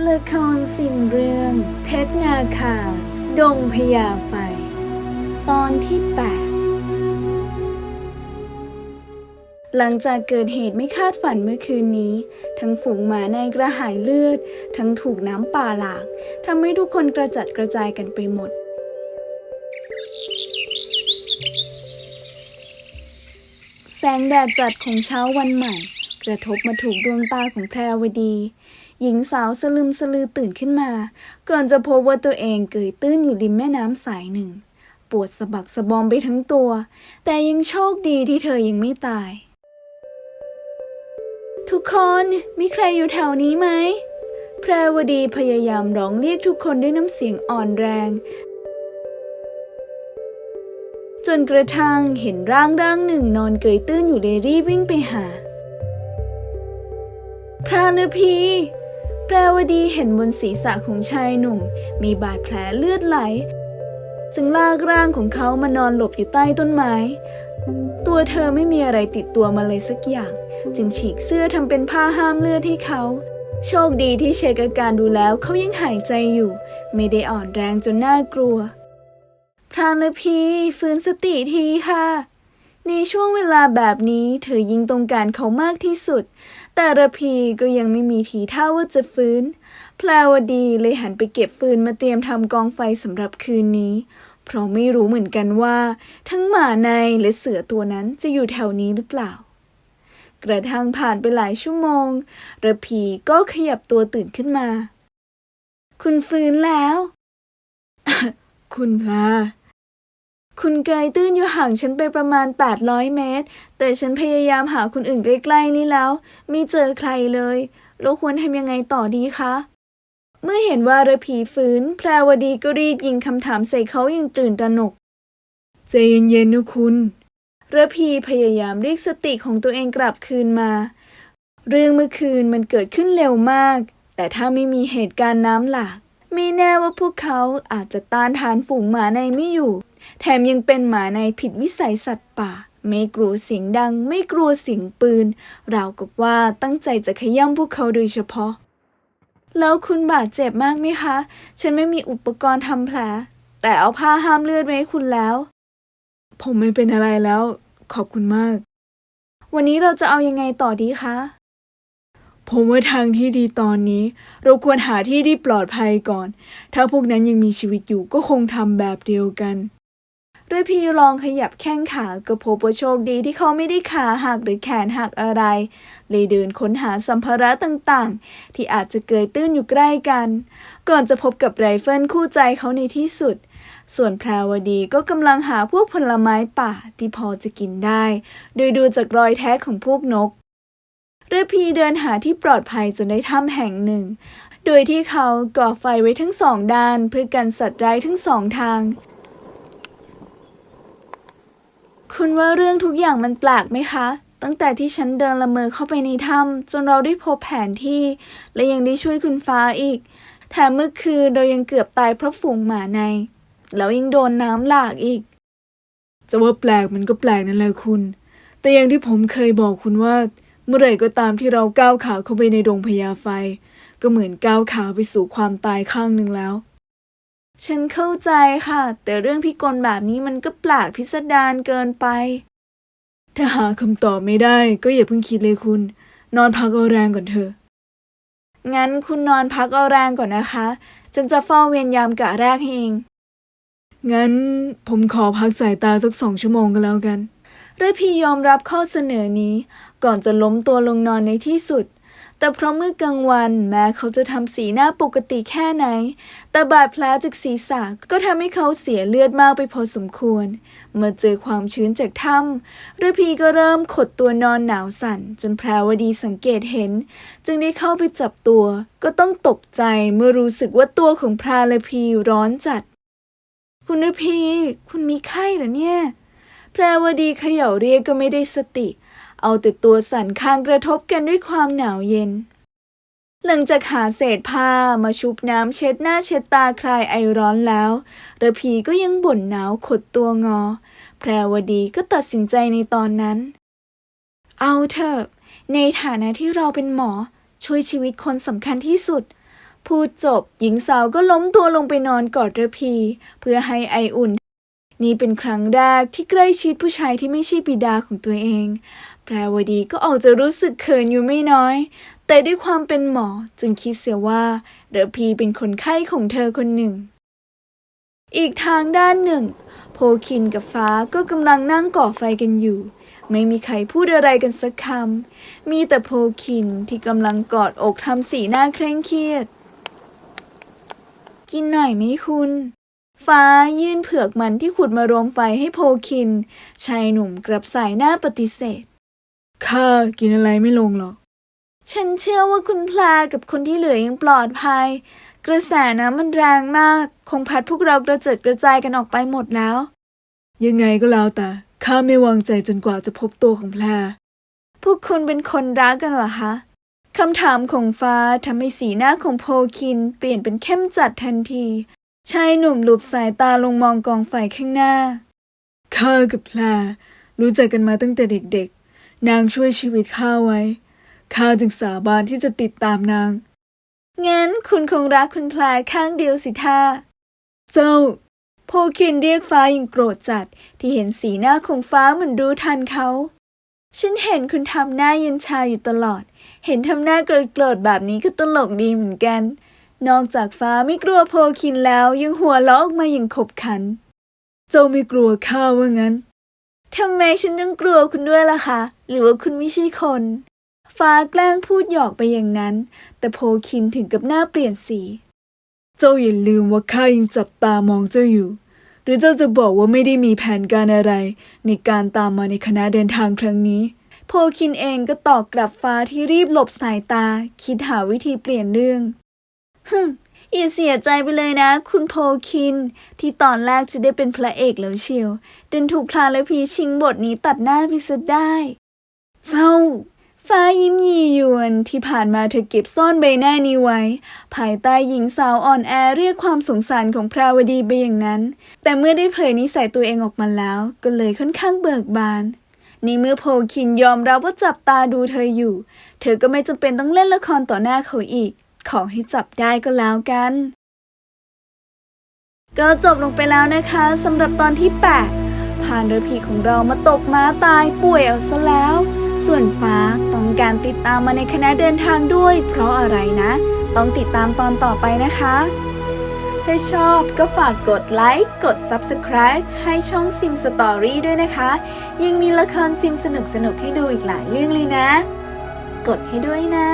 ละครสิมเรื่อง เพชรนาคา ดงพญาไฟ ตอนที่ 8 หลังจากเกิดเหตุไม่คาดฝันเมื่อคืนนี้ ทั้งฝูงหมาในกระหายเลือด ทั้งถูกน้ำป่าหลากทำให้ทุกคนกระจัดกระจายกันไปหมด แสงแดดจัดของเช้าวันใหม่ กระทบมาถูกดวงตาของแพรวดี หญิงสาวสลึมสลือตื่นขึ้นมาก่อนจะพบว่าตัวเองเกยตื้นอยู่ริมแม่น้ำสายหนึ่ง ปวดสะบักสะบอมไปทั้งตัว แต่ยังโชคดีที่เธอยังไม่ตาย ทุกคนมีใครอยู่แถวนี้ไหมแพรวดีพยายามร้องเรียกทุกคนด้วยน้ำเสียงอ่อนแรง จนกระทั่งเห็นร่างร่างหนึ่งนอนเกยตื้นอยู่เลยรีบวิ่งไปหาพระนพี แปลวดีเห็นบนศีรษะของชายหนุ่ม มีบาดแผลเลือดไหล จึงลากร่างของเขามานอนหลบอยู่ใต้ต้นไม้ ตัวเธอไม่มีอะไรติดตัวมาเลยสักอย่าง จึงฉีกเสื้อทำเป็นผ้าห้ามเลือดให้เขา โชคดีที่เช็คอาการดูแล้วเขายังหายใจอยู่ ไม่ได้อ่อนแรงจนน่ากลัว พรานละพีฟื้นสติทีค่ะ ในช่วงเวลาแบบนี้เธอยิ่งต้องการเขามากที่สุด แต่ระพีก็ยังไม่มีทีท่าว่าจะฟื้น แพลวดีเลยหันไปเก็บฟืนมาเตรียมทำกองไฟสำหรับคืนนี้ เพราะไม่รู้เหมือนกันว่า ทั้งหมาในและเสือตัวนั้นจะอยู่แถวนี้หรือเปล่า กระทั่งผ่านไปหลายชั่วโมง ระพีก็ขยับตัวตื่นขึ้นมา คุณฟื้นแล้ว คุณพลา คุณเกยตื้นอยู่ห่างฉันไปประมาณ 800 เมตร แต่ฉันพยายามหาคนอื่นใกล้ๆนี่แล้ว ไม่เจอใครเลยเราควรทำยังไงต่อดีคะ เมื่อเห็นว่าระพีฟื้น แพรวดีก็รีบยิงคำถามใส่เขาอย่างตื่นตระหนก ใจเย็นๆนะคุณ ระพีพยายามเรียกสติของตัวเองกลับคืนมา เรื่องเมื่อคืนมันเกิดขึ้นเร็วมาก แต่ถ้าไม่มีเหตุการณ์น้ำหลากไม่แน่ว่าพวกเขาอาจจะต้านทานฝูงหมาในไม่อยู่ แถมยังเป็นหมาในผิดวิสัยสัตว์ป่า ไม่กลัวเสียงดัง ไม่กลัวเสียงปืน ราวกับว่าตั้งใจจะขย้ำพวกเขาโดยเฉพาะ แล้วคุณบาดเจ็บมากไหมคะ ฉันไม่มีอุปกรณ์ทำแผล แต่เอาผ้าห้ามเลือดไว้ให้คุณแล้ว ผมไม่เป็นอะไรแล้ว ขอบคุณมาก วันนี้เราจะเอายังไงต่อดีคะผมว่าทางที่ดีตอนนี้ เราควรหาที่ที่ปลอดภัยก่อน ถ้าพวกนั้นยังมีชีวิตอยู่ก็คงทำแบบเดียวกัน ด้วยพี่ลองขยับแข้งขาก็พบว่าโชคดีที่เขาไม่ได้ขาหักหรือแขนหักอะไรเลยเดินค้นหาสัมภาระต่างๆ ที่อาจจะเกยตื้นอยู่ใกล้กัน ก่อนจะพบกับไรเฟิลคู่ใจเขาในที่สุด ส่วนแพรวดีก็กำลังหาพวกผลไม้ป่าที่พอจะกินได้ โดยดูจากรอยแท้ของพวกนกเรือพีเดินหาที่ปลอดภัยจนได้ถ้ำแห่งหนึ่ง โดยที่เขาก่อไฟไว้ทั้งสองด้านเพื่อกันสัตว์ร้ายทั้งสองทาง คุณว่าเรื่องทุกอย่างมันแปลกไหมคะ ตั้งแต่ที่ฉันเดินละเมอเข้าไปในถ้ำจนเราได้พบแผนที่ และยังได้ช่วยคุณฟ้าอีก แถมเมื่อคืนเรายังเกือบตายเพราะฝูงหมาใน แล้วยังโดนน้ำหลากอีก จะว่าแปลกมันก็แปลกนั่นแหละคุณ แต่อย่างที่ผมเคยบอกคุณว่า เมื่อไหร่ก็ตามที่เราก้าวขาเข้าไปในดงพญาไฟ ก็เหมือนก้าวขาไปสู่ความตายข้างหนึ่งแล้ว ฉันเข้าใจค่ะ แต่เรื่องพิกลแบบนี้มันก็แปลกพิสดารเกินไป ถ้าหาคำตอบไม่ได้ก็อย่าเพิ่งคิดเลยคุณ นอนพักเอาแรงก่อนเถอะ งั้นคุณนอนพักเอาแรงก่อนนะคะ ฉันจะเฝ้าเวรยามกะแรกเอง งั้นผมขอพักสายตาสักสองชั่วโมงก็แล้วกันเรพียอมรับข้อเสนอนี้ ก่อนจะล้มตัวลงนอนในที่สุด แต่เพราะเมื่อกลางวันแม้เขาจะทำสีหน้าปกติแค่ไหน แต่บาดแผลจากศีรษะก็ทำให้เขาเสียเลือดมากไปพอสมควร เมื่อเจอความชื้นจากถ้ำเรพีก็เริ่มขดตัวนอนหนาวสั่น จนแพรวดีสังเกตเห็น จึงได้เข้าไปจับตัว ก็ต้องตกใจเมื่อรู้สึกว่าตัวของพราลพีร้อนจัด คุณนพี คุณมีไข้เหรอเนี่ยแพรวดีเขย่าเรียกก็ไม่ได้สติ เอาแต่ตัวสั่นข้างกระทบกันด้วยความหนาวเย็น หลังจากหาเศษผ้ามาชุบน้ำเช็ดหน้าเช็ดตาคลายไอร้อนแล้วระพีก็ยังบ่นหนาวขดตัวงอ แพรวดีก็ตัดสินใจในตอนนั้น เอาเถอะในฐานะที่เราเป็นหมอช่วยชีวิตคนสำคัญที่สุด พูดจบหญิงสาวก็ล้มตัวลงไปนอนกอดระพี เพื่อให้ไออุ่น นี่เป็นครั้งแรกที่ใกล้ชิดผู้ชายที่ไม่ใช่บิดาของตัวเอง แปลวดีก็ออกจะรู้สึกเขินอยู่ไม่น้อย แต่ด้วยความเป็นหมอจึงคิดเสียว่าระพีเป็นคนไข้ของเธอคนหนึ่ง อีกทางด้านหนึ่ง โพคินกับฟ้าก็กำลังนั่งก่อไฟกันอยู่ ไม่มีใครพูดอะไรกันสักคำ มีแต่โพคินที่กำลังกอดอกทำสีหน้าเคร่งเครียด กินหน่อยไหมคุณฟ้ายื่นเผือกมันที่ขุดมารวมไฟให้โพคิน ชายหนุ่มกลับสายหน้าปฏิเสธ ข้ากินอะไรไม่ลงหรอก ฉันเชื่อว่าคุณพลากับคนที่เหลือยังปลอดภัย กระแสน้ำมันแรงมาก คงพัดพวกเรากระเจิดกระจายกันออกไปหมดแล้ว ยังไงก็แล้วแต่ข้าไม่วางใจจนกว่าจะพบตัวของแพรพวกคุณเป็นคนรักกันเหรอคะคำถามของฟ้าทำให้สีหน้าของโพคิน เปลี่ยนเป็นเข้มจัดทันที ชายหนุ่มหลุบสายตาลงมองกองไฟข้างหน้า ข้ากับแพรรู้จักกันมาตั้งแต่เด็กๆ นางช่วยชีวิตข้าไว้ ข้าจึงสาบานที่จะติดตามนาง งั้นคุณคงรักคุณพลายข้างเดียวสิท่า เจ้า โพคินเรียกฟ้าอย่างโกรธจัดที่เห็นสีหน้าของฟ้าเหมือนรู้ทันเขา ฉันเห็นคุณทำหน้าเย็นชาอยู่ตลอด เห็นทำหน้าโกรธๆแบบนี้ก็ตลกดีเหมือนกัน นอกจากฟ้าไม่กลัวโพคินแล้วยังหัวเราะออกมาอย่างขบขัน เจ้าไม่กลัวข้าว่างั้นทำไมฉันต้องกลัวคุณด้วยล่ะคะ หรือว่าคุณไม่ใช่คน ฟ้าแกล้งพูดหยอกไปอย่างนั้น แต่โพคินถึงกับหน้าเปลี่ยนสี เจ้าอย่าลืมว่าข้ายังจับตามองเจ้าอยู่ หรือเจ้าจะบอกว่าไม่ได้มีแผนการอะไร ในการตามมาในคณะเดินทางครั้งนี้ โพคินเองก็ตอบกลับฟ้าที่รีบหลบสายตา คิดหาวิธีเปลี่ยนเรื่องฮึมอย่าเสียใจไปเลยนะ คุณโพคิน ที่ตอนแรกจะได้เป็นพระเอกแล้วเชียวดันถูกพลาและพีชิงบทนี้ตัดหน้าพิสุดได้ เจ้า ฟ้ายิ้มยียวนที่ผ่านมาเธอเก็บซ่อนใบหน้านี้ไว้ ภายใต้หญิงสาวอ่อนแอเรียกความสงสารของพราวดีไปอย่างนั้น แต่เมื่อได้เผยนิสัยตัวเองออกมาแล้ว ก็เลยค่อนข้างเบิกบานในเมื่อโพคินยอมรับว่าจับตาดูเธออยู่ เธอก็ไม่จำเป็นต้องเล่นละครต่อหน้าเขาอีก ขอให้จับได้ก็แล้วกัน ก็จบลงไปแล้วนะคะสำหรับตอนที่ 8 ผ่านเรือผีของเรามาตกม้าตายป่วยเอาซะแล้ว ส่วนฟ้าต้องการติดตามมาในคณะเดินทางด้วย เพราะอะไรนะ ต้องติดตามตอนต่อไปนะคะ ถ้าชอบก็ฝากกดไลค์ กด Subscribe ให้ช่องซิมสตอรี่ด้วยนะคะ ยังมีละครซิมสนุกสนุกให้ดูอีกหลายเรื่องเลยนะ กดให้ด้วยนะ